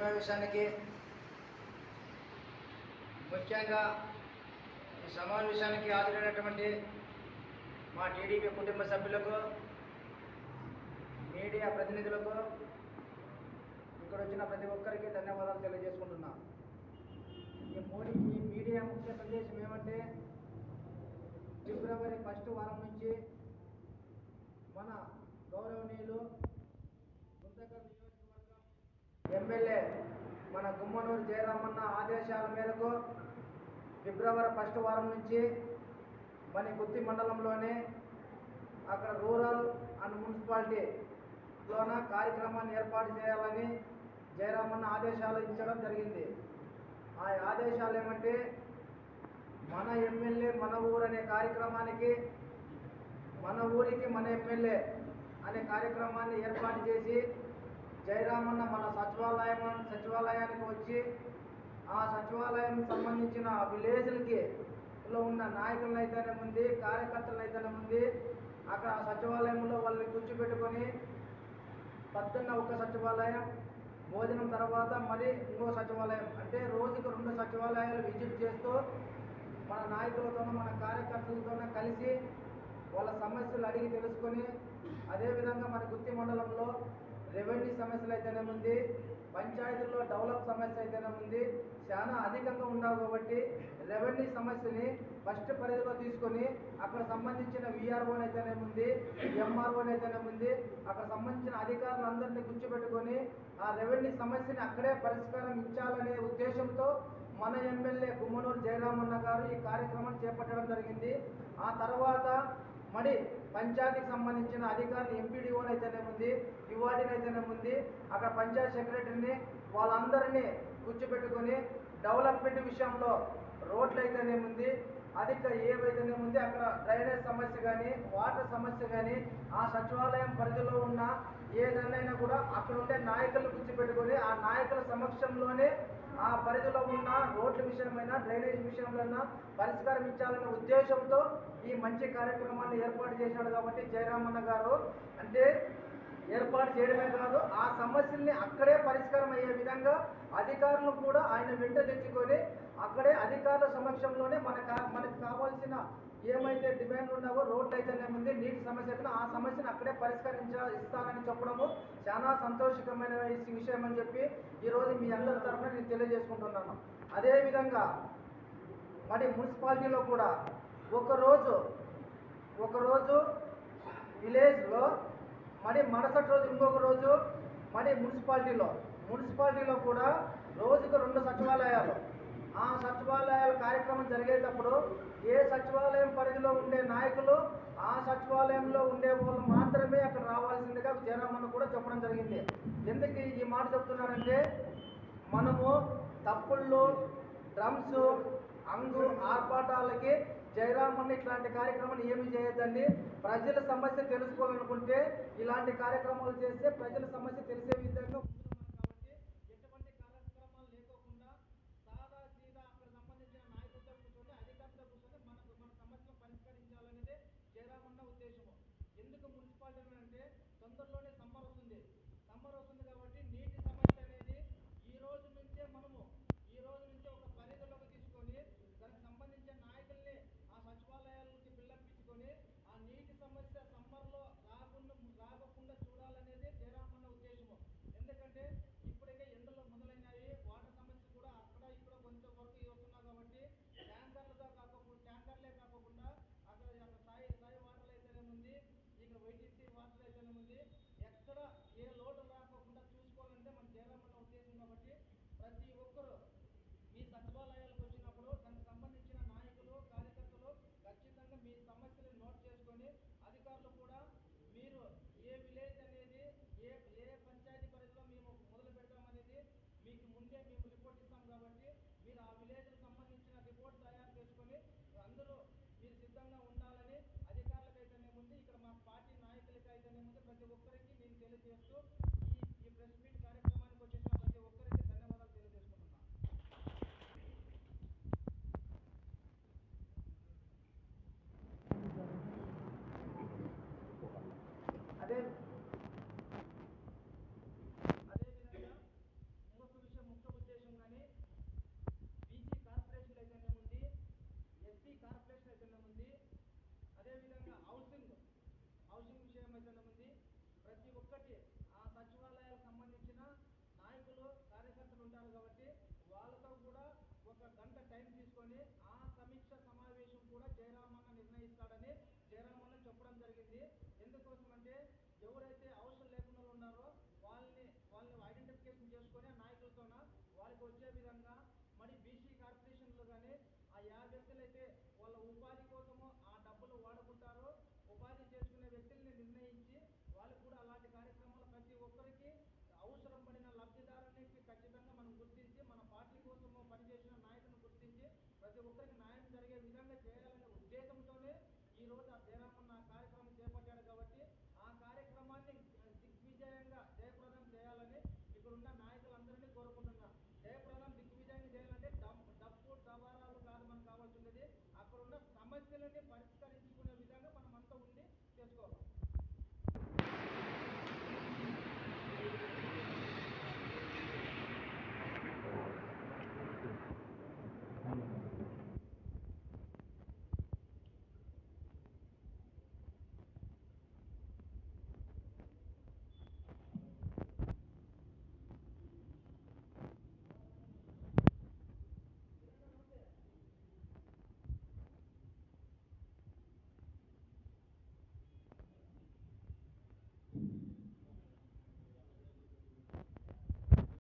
సమావేశానికి ముఖ్యంగా ఈ సమావేశానికి హాజరైనటువంటి మా టీడీపీ కుటుంబ సభ్యులకు మీడియా ప్రతినిధులకు ఇక్కడ వచ్చిన ప్రతి ఒక్కరికి ధన్యవాదాలు తెలియజేసుకుంటున్నా. ఈ మోడీ ఈ మీడియా ముఖ్య సందేశం ఏమంటే ఫిబ్రవరి ఫస్ట్ వారం నుంచి మన గౌరవనీయులు ఎమ్మెల్యే మన గుమ్మనూరు జయరామన్న ఆదేశాల మేరకు ఫిబ్రవరి ఫస్ట్ వారం నుంచి మన గుత్తి మండలంలోనే అక్కడ రూరల్ అండ్ మున్సిపాలిటీలోన కార్యక్రమాన్ని ఏర్పాటు చేయాలని జయరామన్న ఆదేశాలు ఇచ్చడం జరిగింది. ఆ ఆదేశాలు ఏమంటే మన ఎమ్మెల్యే మన ఊరు అనే కార్యక్రమానికి మన ఊరికి మన ఎమ్మెల్యే అనే కార్యక్రమాన్ని ఏర్పాటు చేసి జయరామన్న మన సచివాలయం సచివాలయానికి వచ్చి ఆ సచివాలయం సంబంధించిన విలేజ్లకి లో ఉన్న నాయకులను అయితేనే ఉంది కార్యకర్తలు అయితేనే ఉంది. అక్కడ ఆ సచివాలయంలో వాళ్ళని కూర్చోబెట్టుకొని పద్దున్న ఒక సచివాలయం భోజనం తర్వాత మరి ఇంకో సచివాలయం. అంటే రోజుకు రెండు సచివాలయాలు విజిట్ చేస్తూ మన నాయకులతోనూ మన కార్యకర్తలతోనూ కలిసి వాళ్ళ సమస్యలు అడిగి తెలుసుకొని అదేవిధంగా మన గుత్తి మండలంలో రెవెన్యూ సమస్యలు అయితేనే ఉంది పంచాయతీల్లో డెవలప్ సమస్య అయితేనే ఉంది చాలా అధికంగా ఉండవు కాబట్టి రెవెన్యూ సమస్యని ఫస్ట్ పరిధిలో తీసుకొని అక్కడ సంబంధించిన విఆర్ఓని అయితేనే ఉంది ఎంఆర్ఓని అయితేనే ఉంది అక్కడ సంబంధించిన అధికారులందరినీ గుర్చిపెట్టుకొని ఆ రెవెన్యూ సమస్యని అక్కడే పరిష్కారం ఇచ్చాలనే ఉద్దేశంతో మన ఎమ్మెల్యే గుమ్మనూరు జయరామన్న గారు ఈ కార్యక్రమం చేపట్టడం జరిగింది. ఆ తర్వాత మరి పంచాయతీకి సంబంధించిన అధికారులు ఎంపీడీఓని అయితేనే ఉంది యువాడిని అయితేనే ఉంది. అక్కడ పంచాయత్ సెక్రటరీని వాళ్ళందరినీ కూర్చోబెట్టుకొని డెవలప్మెంట్ విషయంలో రోడ్లు అయితేనేముంది అధిక ఏవైతేనే ఉంది అక్కడ డ్రైనేజ్ సమస్య కానీ వాటర్ సమస్య కానీ ఆ సచివాలయం పరిధిలో ఉన్న ఏదైనా కూడా అక్కడ ఉండే నాయకులు కూర్చోబెట్టుకొని ఆ నాయకుల సమక్షంలోనే ఆ పరిధిలో ఉన్న రోడ్ల విషయమైనా డ్రైనేజ్ విషయంలో పరిష్కారం ఇచ్చాలనే ఉద్దేశంతో ఈ మంచి కార్యక్రమాన్ని ఏర్పాటు చేశాడు కాబట్టి జయరామన్న గారు. అంటే ఏర్పాటు చేయడమే కాదు ఆ సమస్యల్ని అక్కడే పరిష్కారం అయ్యే విధంగా అధికారులు కూడా ఆయన వెంట తెచ్చుకొని అక్కడే అధికారుల సమక్షంలోనే మన మనకు కావాల్సిన ఏమైతే డిమాండ్ ఉన్నావో రోడ్లు ఉంది నీటి సమస్య అయితే ఆ సమస్యను అక్కడే పరిష్కరించ ఇస్తానని చెప్పడము చాలా సంతోషకరమైన విషయం అని చెప్పి ఈరోజు మీ అందరి తరఫున నేను తెలియజేసుకుంటున్నాను. అదేవిధంగా మరి మున్సిపాలిటీలో కూడా ఒకరోజు ఒకరోజు విలేజ్లో మరి మరుసటి రోజు ఇంకొక రోజు మరి మున్సిపాలిటీలో మున్సిపాలిటీలో కూడా రోజుకు రెండు సచివాలయాలు ఆ సచివాలయాల కార్యక్రమం జరిగేటప్పుడు ఏ సచివాలయం పరిధిలో ఉండే నాయకులు ఆ సచివాలయంలో ఉండే వాళ్ళు మాత్రమే అక్కడ రావాల్సిందిగా జయరామన్న కూడా చెప్పడం జరిగింది. ఎందుకు ఈ మాట చెప్తున్నానంటే మనము తప్పుళ్ళు డ్రమ్స్ అంగు ఆర్పాటాలకి జయరామన్ ఇట్లాంటి కార్యక్రమాలు ఏమి చేయొద్దండి. ప్రజల సమస్య తెలుసుకోవాలనుకుంటే ఇలాంటి కార్యక్రమాలు చేస్తే ప్రజల సమస్య తెలిసే విధంగా ఉంటున్నాం కాబట్టి ఎటువంటి కార్యక్రమాలు లేకోకుండా సాదా సీదా అక్కడ సంబంధించిన నాయకులతో కూర్చొని అధికారులతో కూర్చొని మనకు మన సమస్యను పరిష్కరించాలనేదే జయరామన్న ఉద్దేశము ఎందుకు మున్సిపాలిటీ అంటే తొందరలోనే సమ్మర్ వస్తుంది సమ్మర్ వస్తుంది కాబట్టి నీటి సమస్య అనేది ఈ రోజు నుంచే మనము ఈ రోజు నుంచే ఒక పరిధిలోకి తీసుకొని దానికి సంబంధించిన నాయకుల్ని ఆ సచివాలయాలకి పిల్లంపించుకొని ఆ నీటి సమస్య సమ్మర్లో రాకుండా రాకుండా చూడాలనేది జయరామన్న ఉద్దేశము ఎందుకంటే ఇప్పటికే ఎండలు మొదలైనాయి వాటర్ సమస్య కూడా అక్కడ ఇక్కడ కొంచెం వరకు వస్తున్నా కాబట్టి ట్యాంకర్లతో కాకుండా ట్యాంకర్లే కాకుండా అక్కడ అక్కడ సాయి సాయి వాటర్ అయితేనే ఉంది ఇక్కడ వైటీసీ వాటర్ అయితేనే ఉంది ఎక్కడ ఏ లోటు రాకోకుండా చూసుకోవాలంటే మన జయరామన్న ఉద్దేశం కాబట్టి ప్రతి ఒక్కరూ మీ సచివాలయాలకు వచ్చినప్పుడు దానికి సంబంధించిన నాయకులు కార్యకర్తలు ఖచ్చితంగా మీ సమస్యలు నోట్ చేసుకొని అధికారులు కూడా మీరు ఏ విలేజ్ అనేది ఏ ఏ పంచాయతీ పరిధిలో మేము మొదలు పెడతామనేది మీకు ముందే మేము రిపోర్ట్ ఇస్తాం కాబట్టి మీరు ఆ విలేజ్ జరుగుతుందని ఆ సమీక్ష సమావేశం కూడా జయరామన్న నిర్ణయిస్తాడని జయరామన్న చెప్పడం జరిగింది. ఎందుకోసం అంటే ఎవరైతే చేయాలనే ఉద్దేశంతోనే ఈ రోజు ఆ జయరామన్న